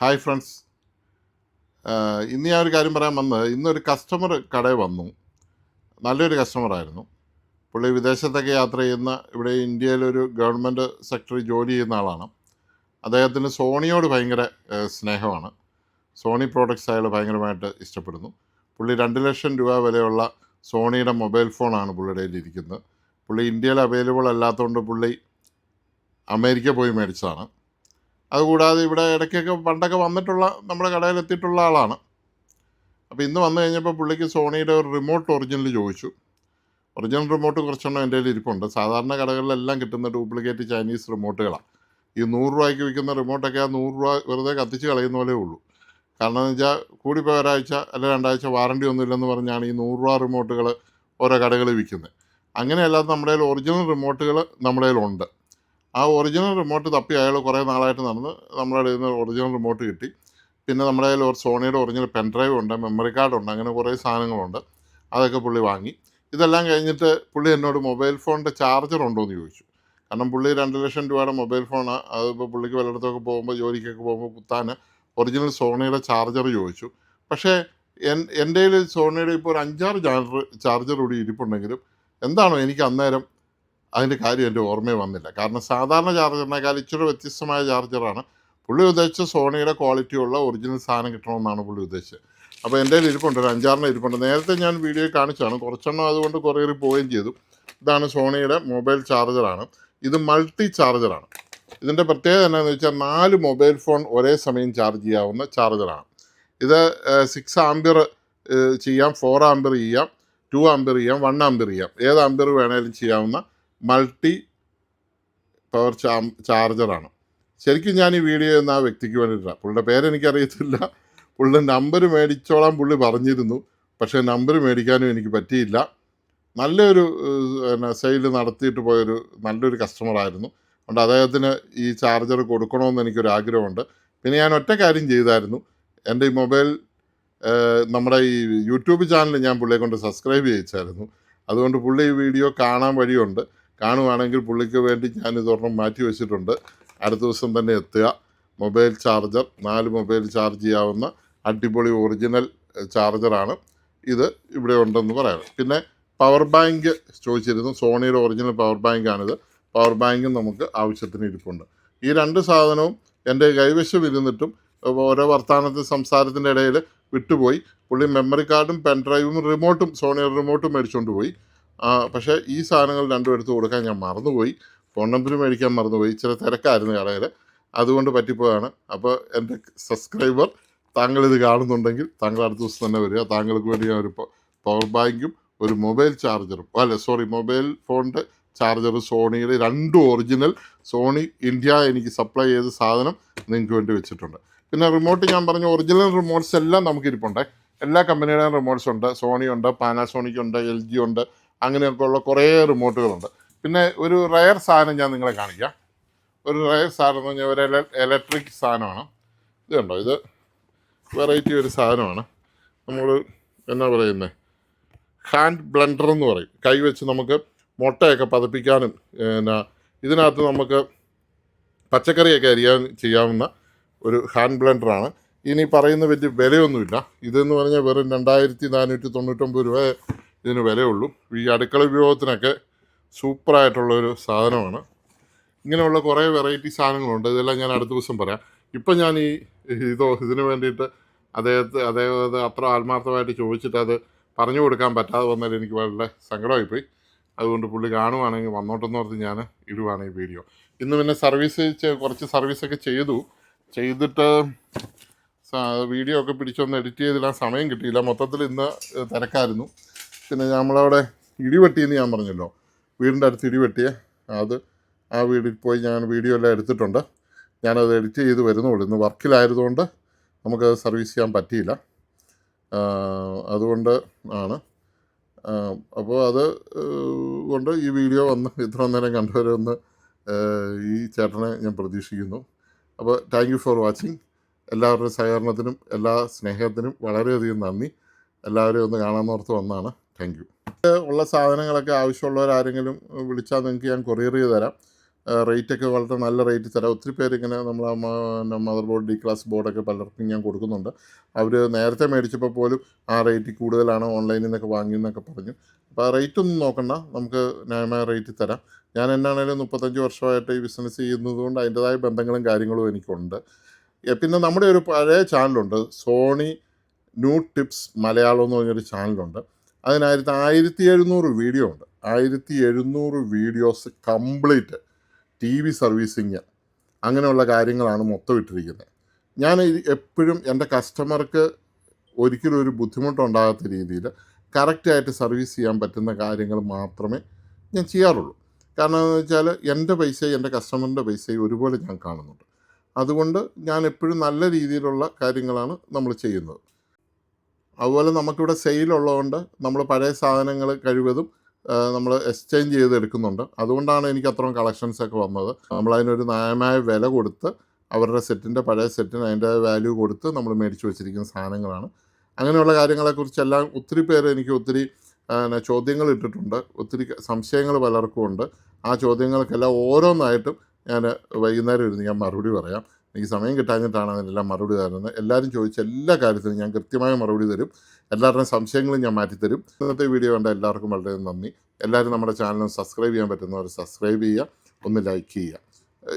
Hi friends ഇന്ന് ഞാൻ ഒരു കാര്യം പറയാൻ വന്നത്. ഇന്നൊരു കസ്റ്റമർ കടയിൽ വന്നു. നല്ലൊരു കസ്റ്റമറായിരുന്നു പുള്ളി വിദേശത്തൊക്കെ യാത്ര ചെയ്യുന്ന ഇവിടെ ഇന്ത്യയിലൊരു ഗവൺമെന്റ് സെക്ടറിൽ ജോലി ചെയ്യുന്ന ആളാണ്. അദ്ദേഹത്തിന് സോണിയോട് ഭയങ്കര സ്നേഹമാണ്. സോണി പ്രോഡക്റ്റ്സ് അയാൾ ഭയങ്കരമായിട്ട് ഇഷ്ടപ്പെടുന്നു. പുള്ളി രണ്ട് ലക്ഷം രൂപ വിലയുള്ള സോണിയുടെ മൊബൈൽ ഫോണാണ് പുള്ളിയുടെ ഇരിക്കുന്നത്. പുള്ളി ഇന്ത്യയിൽ അവൈലബിൾ അല്ലാത്തതുകൊണ്ട് പുള്ളി അമേരിക്ക പോയി മേടിച്ചതാണ്. അതുകൂടാതെ ഇവിടെ ഇടയ്ക്കൊക്കെ പണ്ടൊക്കെ വന്നിട്ടുള്ള നമ്മുടെ കടയിൽ എത്തിയിട്ടുള്ള ആളാണ്. അപ്പോൾ ഇന്ന് വന്നു കഴിഞ്ഞപ്പോൾ പുള്ളിക്ക് സോണിയുടെ ഒരു റിമോട്ട് ഒറിജിനൽ ചോദിച്ചു. ഒറിജിനൽ റിമോട്ട് കുറച്ചെണ്ണം എന്റെ കയ്യിൽ ഇരിപ്പുണ്ട്. സാധാരണ കടകളിലെല്ലാം കിട്ടുന്ന ഡ്യൂപ്ലിക്കേറ്റ് ചൈനീസ് റിമോട്ടുകളാണ് ഈ നൂറ് രൂപയ്ക്ക് വിൽക്കുന്ന റിമോട്ടൊക്കെ ആ നൂറ് രൂപ വെറുതെ കത്തിച്ച് കളയുന്ന പോലെ ഉള്ളൂ. കാരണം എന്ന് വെച്ചാൽ കൂടിപ്പോയ ഒരാഴ്ച അല്ലെങ്കിൽ രണ്ടാഴ്ച വാറണ്ടി ഒന്നും ഇല്ലെന്ന് പറഞ്ഞാണ് ഈ നൂറ് രൂപ റിമോട്ടുകൾ ഓരോ കടകളിൽ വിൽക്കുന്നത്. അങ്ങനെയല്ലാതെ നമ്മുടെ കയ്യിൽ ഒറിജിനൽ റിമോട്ടുകൾ നമ്മുടെ കയ്യിലുണ്ട്. ആ ഒറിജിനൽ റിമോട്ട് തപ്പി അയാൾ കുറേ നാളായിട്ട് നടന്ന് നമ്മുടെ കയ്യിൽ നിന്ന് ഒറിജിനൽ റിമോട്ട് കിട്ടി. പിന്നെ നമ്മുടെ കയ്യിൽ ഒരു സോണിയുടെ ഒറിജിനൽ പെൻഡ്രൈവ് ഉണ്ട് മെമ്മറി കാർഡ് ഉണ്ട് അങ്ങനെ കുറേ സാധനങ്ങളുണ്ട്. അതൊക്കെ പുള്ളി വാങ്ങി. ഇതെല്ലാം കഴിഞ്ഞിട്ട് പുള്ളി എന്നോട് മൊബൈൽ ഫോണിന്റെ ചാർജർ ഉണ്ടോ എന്ന് ചോദിച്ചു. കാരണം പുള്ളി രണ്ട് ലക്ഷം രൂപയുടെ മൊബൈൽ ഫോണാണ് അതിപ്പോൾ പുള്ളിക്ക് വല്ലയിടത്തൊക്കെ പോകുമ്പോൾ ജോലിക്കൊക്കെ പോകുമ്പോൾ കുത്താൻ ഒറിജിനൽ സോണിയുടെ ചാർജർ ചോദിച്ചു. പക്ഷേ എൻ എന്റെ കയ്യിൽ സോണിയുടെ ഇപ്പോൾ ഒരു അഞ്ചാറ് ചാർജർ ചാർജർ കൂടി ഇരിപ്പുണ്ടെങ്കിലും എന്താണോ എനിക്ക് അന്നേരം അതിന്റെ കാര്യം എന്റെ ഓർമ്മയിൽ വന്നില്ല. കാരണം സാധാരണ ചാർജറിനേക്കാൾ ഇച്ചിരി വ്യത്യസ്തമായ ചാർജറാണ്. പുള്ളി ഉദ്ദേശിച്ച സോണിയുടെ ക്വാളിറ്റിയുള്ള ഒറിജിനൽ സാധനം കിട്ടണമെന്നാണ് പുള്ളി ഉദ്ദേശിച്ചത്. അപ്പോൾ എന്റെ കയ്യിൽ ഇരിപ്പുണ്ട് ഒരു അഞ്ചാറിന് ഇരിപ്പുണ്ട്. നേരത്തെ ഞാൻ വീഡിയോ കാണിച്ചാണ് കുറച്ചെണ്ണം അതുകൊണ്ട് കൊറിയറിൽ പോവുകയും ചെയ്തു. ഇതാണ് സോണിയുടെ മൊബൈൽ ചാർജറാണ്. ഇത് മൾട്ടി ചാർജറാണ്. ഇതിന്റെ പ്രത്യേകത എന്താണെന്ന് വെച്ചാൽ നാല് മൊബൈൽ ഫോൺ ഒരേ സമയം ചാർജ് ചെയ്യാവുന്ന ചാർജറാണ്. ഇത് സിക്സ് ആംബിയർ ചെയ്യാം ഫോർ ആംബിയർ ചെയ്യാം ടു ആംബിയർ ചെയ്യാം വൺ ആംബിയർ ചെയ്യാം. ഏത് ആംബിയർ വേണേലും ചെയ്യാവുന്ന മൾട്ടി പവർ ചാ ചാർജറാണ് ശരിക്കും ഞാൻ ഈ വീഡിയോ ചെയ്യുന്ന ആ വ്യക്തിക്ക് വേണ്ടിയിട്ടാണ് പുള്ളിയുടെ പേരെനിക്കറിയത്തില്ല പുള്ളിയുടെ നമ്പർ മേടിച്ചോളാൻ പുള്ളി പറഞ്ഞിരുന്നു. പക്ഷേ നമ്പർ മേടിക്കാനും എനിക്ക് പറ്റിയില്ല. നല്ലൊരു പിന്നെ സെയിൽ നടത്തിയിട്ട് പോയൊരു നല്ലൊരു കസ്റ്റമറായിരുന്നു അതുകൊണ്ട് അദ്ദേഹത്തിന് ഈ ചാർജർ കൊടുക്കണമെന്ന് എനിക്കൊരു ആഗ്രഹമുണ്ട്. പിന്നെ ഞാൻ ഒറ്റ കാര്യം ചെയ്തായിരുന്നു. എന്റെ ഈ മൊബൈൽ നമ്മുടെ ഈ യൂട്യൂബ് ചാനൽ ഞാൻ പുള്ളിയെ കൊണ്ട് സബ്സ്ക്രൈബ് ചെയ്യിച്ചായിരുന്നു. അതുകൊണ്ട് പുള്ളി ഈ വീഡിയോ കാണാൻ വഴിയുണ്ട്. കാണുവാണെങ്കിൽ പുള്ളിക്ക് വേണ്ടി ഞാൻ ഇതൊരെണ്ണം മാറ്റി വെച്ചിട്ടുണ്ട്. അടുത്ത ദിവസം തന്നെ എത്തുക. മൊബൈൽ ചാർജർ നാല് മൊബൈൽ ചാർജ് ചെയ്യാവുന്ന അടിപൊളി ഒറിജിനൽ ചാർജറാണ്. ഇത് ഇവിടെ ഉണ്ടെന്ന് പറയാം. പിന്നെ പവർ ബാങ്ക് ചോദിച്ചിരുന്നു. സോണിയുടെ ഒറിജിനൽ പവർ ബാങ്കാണിത്. പവർ ബാങ്കും നമുക്ക് ആവശ്യത്തിന് ഇരിപ്പുണ്ട്. ഈ രണ്ട് സാധനവും എന്റെ കൈവശം ഇരുന്നിട്ടും ഓരോ വർത്തമാനത്തിൽ സംസാരത്തിന്റെ ഇടയിൽ വിട്ടുപോയി. പുള്ളി മെമ്മറി കാർഡും പെൻ ഡ്രൈവും റിമോട്ടും സോണിയുടെ റിമോട്ടും മേടിച്ചുകൊണ്ട് പോയി. പക്ഷേ ഈ സാധനങ്ങൾ രണ്ടും എടുത്ത് കൊടുക്കാൻ ഞാൻ മറന്നുപോയി. ഫോൺ നമ്പർ മേടിക്കാൻ മറന്നുപോയി. ഇച്ചിരി തിരക്കായിരുന്നു കടയിൽ അതുകൊണ്ട് പറ്റിപ്പോയാണ്. അപ്പോൾ എന്റെ സബ്സ്ക്രൈബർ താങ്കൾ ഇത് കാണുന്നുണ്ടെങ്കിൽ താങ്കൾ അടുത്ത ദിവസം തന്നെ വരിക. താങ്കൾക്ക് വേണ്ടി ഞാൻ ഒരു പവർ ബാങ്കും ഒരു മൊബൈൽ ചാർജറും. അല്ല സോറി മൊബൈൽ ഫോണിന്റെ ചാർജർ സോണിയുടെ രണ്ടും ഒറിജിനൽ സോണി ഇന്ത്യ എനിക്ക് സപ്ലൈ ചെയ്ത സാധനം നിങ്ങൾക്ക് വേണ്ടി വെച്ചിട്ടുണ്ട്. പിന്നെ റിമോട്ട് ഞാൻ പറഞ്ഞ ഒറിജിനൽ റിമോട്ട്സ് എല്ലാം നമുക്ക് ഇരിപ്പുണ്ട് എല്ലാ കമ്പനിയുടെയും റിമോട്ട്സ് ഉണ്ട്. സോണി ഉണ്ട് പാനാസോണിക് ഉണ്ട് എൽ ജി ഉണ്ട് അങ്ങനെയൊക്കെ ഉള്ള കുറേ റിമോട്ടുകളുണ്ട്. പിന്നെ ഒരു റയർ സാധനം ഞാൻ നിങ്ങളെ കാണിക്കാം. ഒരു റയർ സാധനം എന്ന് പറഞ്ഞാൽ ഒരു ഇലക്ട്രിക് സാധനമാണ്. ഇത് കണ്ടോ? ഇത് വെറൈറ്റി ഒരു സാധനമാണ്. നമ്മൾ എന്നാ പറയുന്നത് ഹാൻഡ് ബ്ലെൻഡർ എന്ന് പറയും. കൈ വെച്ച് നമുക്ക് മുട്ടയൊക്കെ പതപ്പിക്കാനും പിന്നെ ഇതിനകത്ത് നമുക്ക് പച്ചക്കറിയൊക്കെ അരിയാൻ ചെയ്യാവുന്ന ഒരു ഹാൻഡ് ബ്ലെൻഡറാണ് ഇനി പറയുന്ന വലിയ വിലയൊന്നുമില്ല. ഇതെന്ന് പറഞ്ഞാൽ വെറും രണ്ടായിരത്തി നാനൂറ്റി തൊണ്ണൂറ്റൊമ്പത് രൂപ ഇതിന് വിലയുള്ളൂ. ഈ അടുക്കള ഉപയോഗത്തിനൊക്കെ സൂപ്പറായിട്ടുള്ളൊരു സാധനമാണ്. ഇങ്ങനെയുള്ള കുറേ വെറൈറ്റി സാധനങ്ങളുണ്ട്. ഇതെല്ലാം ഞാൻ അടുത്ത ദിവസം പറയാം. ഇപ്പം ഞാൻ ഈ ഇതോ ഇതിന് വേണ്ടിയിട്ട് അദ്ദേഹത്തെ അദ്ദേഹത്തെ അത്ര ആത്മാർത്ഥമായിട്ട് ചോദിച്ചിട്ട് അത് പറഞ്ഞു കൊടുക്കാൻ പറ്റാതെ വന്നാൽ എനിക്ക് വളരെ സങ്കടമായിപ്പോയി. അതുകൊണ്ട് പുള്ളി കാണുവാണെങ്കിൽ വന്നോട്ടെന്ന് ഓർത്ത് ഞാൻ ഇടുവാണ് ഈ വീഡിയോ ഇന്ന് പിന്നെ സർവീസ് കുറച്ച് സർവീസൊക്കെ ചെയ്തു. ചെയ്തിട്ട് വീഡിയോ ഒക്കെ പിടിച്ചൊന്ന് എഡിറ്റ് ചെയ്തിടാൻ സമയം കിട്ടിയില്ല. മൊത്തത്തിൽ ഇന്ന് തിരക്കായിരുന്നു. പിന്നെ നമ്മളവിടെ ഇടിവെട്ടിയെന്ന് ഞാൻ പറഞ്ഞല്ലോ. വീടിന്റെ അടുത്ത് ഇടിവെട്ടിയേ അത് ആ വീടിൽ പോയി ഞാൻ വീഡിയോ എല്ലാം എടുത്തിട്ടുണ്ട്. ഞാനത് എഡിറ്റ് ചെയ്ത് വരുന്നുള്ളൂ. ഇന്ന് വർക്കിലായതുകൊണ്ട് നമുക്കത് സർവീസ് ചെയ്യാൻ പറ്റിയില്ല. അതുകൊണ്ട് ആണ്. അപ്പോൾ അത് കൊണ്ട് ഈ വീഡിയോ വന്ന് ഇത്ര നേരം കണ്ടുവരുമെന്ന് ഈ ചേട്ടനെ ഞാൻ പ്രതീക്ഷിക്കുന്നു. അപ്പോൾ താങ്ക് യു ഫോർ വാച്ചിങ് എല്ലാവരുടെ സഹകരണത്തിനും എല്ലാ സ്നേഹത്തിനും വളരെയധികം നന്ദി. എല്ലാവരെയും ഒന്ന് കാണാമെന്നോർത്ത് വന്നതാണ് താങ്ക് യു ഉള്ള സാധനങ്ങളൊക്കെ ആവശ്യമുള്ളവരാരെങ്കിലും വിളിച്ചാൽ നിങ്ങൾക്ക് ഞാൻ കൊറിയർ ചെയ്ത് തരാം. റേറ്റൊക്കെ വളരെ നല്ല റേറ്റ് തരാം. ഒത്തിരി പേര് ഇങ്ങനെ നമ്മൾ മദർ ബോർഡ് ഡി ക്ലാസ് ബോർഡൊക്കെ പലർക്കും ഞാൻ കൊടുക്കുന്നുണ്ട്. അവർ നേരത്തെ മേടിച്ചപ്പോൾ പോലും ആ റേറ്റ് കൂടുതലാണ് ഓൺലൈനിൽ നിന്നൊക്കെ വാങ്ങിയെന്നൊക്കെ പറഞ്ഞു. അപ്പോൾ ആ റേറ്റ് ഒന്നും നോക്കണ്ട. നമുക്ക് ന്യായമായ റേറ്റ് തരാം. ഞാൻ എന്നാണേലും മുപ്പത്തഞ്ച് വർഷമായിട്ട് ഈ ബിസിനസ് ചെയ്യുന്നത് കൊണ്ട് അതിന്റെതായ ബന്ധങ്ങളും കാര്യങ്ങളും എനിക്കുണ്ട്. പിന്നെ നമ്മുടെ ഒരു പഴയ ചാനലുണ്ട് സോണി ന്യൂ ടിപ്സ് മലയാളം എന്ന് പറഞ്ഞൊരു ചാനലുണ്ട് അതിനായിരത്തി ആയിരത്തി എഴുന്നൂറ് വീഡിയോ ഉണ്ട്. ആയിരത്തി എഴുന്നൂറ് videos complete T V servicing അങ്ങനെയുള്ള കാര്യങ്ങളാണ് മൊത്തം ഇട്ടിരിക്കുന്നത്. ഞാൻ എപ്പോഴും എന്റെ കസ്റ്റമർക്ക് ഒരിക്കലും ഒരു ബുദ്ധിമുട്ടുണ്ടാകാത്ത രീതിയിൽ കറക്റ്റായിട്ട് സർവീസ് ചെയ്യാൻ പറ്റുന്ന കാര്യങ്ങൾ മാത്രമേ ഞാൻ ചെയ്യാറുള്ളൂ. കാരണം എന്ന് വെച്ചാൽ എന്റെ പൈസയും എന്റെ കസ്റ്റമറിന്റെ പൈസയും ഒരുപോലെ ഞാൻ കാണുന്നുണ്ട്. അതുകൊണ്ട് ഞാൻ എപ്പോഴും നല്ല രീതിയിലുള്ള കാര്യങ്ങളാണ് നമ്മൾ ചെയ്യുന്നത്. അതുപോലെ നമുക്കിവിടെ സെയിലുള്ളതുകൊണ്ട് നമ്മൾ പഴയ സാധനങ്ങൾ കഴിവതും നമ്മൾ എക്സ്ചേഞ്ച് ചെയ്ത് എടുക്കുന്നുണ്ട് അതുകൊണ്ടാണ് എനിക്ക് അത്രയും കളക്ഷൻസ് ഒക്കെ വന്നത്. നമ്മൾ അതിനൊരു ന്യായമായ വില കൊടുത്ത് അവരുടെ സെറ്റിന്റെ പഴയ സെറ്റിന് അതിന്റെ വാല്യൂ കൊടുത്ത് നമ്മൾ മേടിച്ച് വെച്ചിരിക്കുന്ന സാധനങ്ങളാണ്. അങ്ങനെയുള്ള കാര്യങ്ങളെക്കുറിച്ചെല്ലാം ഒത്തിരി പേര് എനിക്ക് ഒത്തിരി ചോദ്യങ്ങൾ ഇട്ടിട്ടുണ്ട്. ഒത്തിരി സംശയങ്ങൾ പലർക്കും ഉണ്ട് ആ ചോദ്യങ്ങൾക്കെല്ലാം ഓരോന്നായിട്ടും ഞാൻ വൈകുന്നേരം ഇരുന്ന് ഞാൻ മറുപടി പറയാം. എനിക്ക് സമയം കിട്ടാഞ്ഞിട്ടാണ് അതിനെല്ലാം മറുപടി തരുന്നത്. എല്ലാവരും ചോദിച്ച എല്ലാ കാര്യത്തിനും ഞാൻ കൃത്യമായ മറുപടി തരും. എല്ലാവരുടെയും സംശയങ്ങളും ഞാൻ മാറ്റിത്തരും. ഇന്നത്തെ വീഡിയോ കണ്ട എല്ലാവർക്കും വളരെ നന്ദി. എല്ലാവരും നമ്മുടെ ചാനൽ സബ്സ്ക്രൈബ് ചെയ്യാൻ പറ്റുന്നവർ സബ്സ്ക്രൈബ് ചെയ്യുക ഒന്ന് ലൈക്ക് ചെയ്യുക.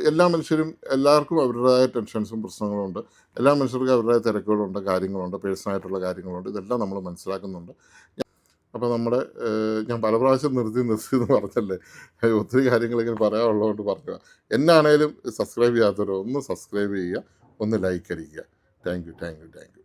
എല്ലാ മനുഷ്യരും എല്ലാവർക്കും അവരുടേതായ ടെൻഷൻസും പ്രശ്നങ്ങളും ഉണ്ട്. എല്ലാ മനുഷ്യർക്കും അവരുടേതായ തിരക്കുകളുണ്ട് കാര്യങ്ങളുണ്ട് പേഴ്സണലായിട്ടുള്ള കാര്യങ്ങളുണ്ട്. ഇതെല്ലാം നമ്മൾ മനസ്സിലാക്കുന്നുണ്ട്. അപ്പോൾ നമ്മുടെ ഞാൻ പല പ്രാവശ്യം നിർത്തി നിർത്തി എന്ന് പറഞ്ഞല്ലേ? ഒത്തിരി കാര്യങ്ങളിങ്ങനെ പറയാനുള്ളതുകൊണ്ട് പറഞ്ഞു എന്നാണേലും സബ്സ്ക്രൈബ് ചെയ്യാത്തവരോ ഒന്ന് സബ്സ്ക്രൈബ് ചെയ്യുക ഒന്ന് ലൈക്ക് അടിക്കുക. Thank you thank you thank you.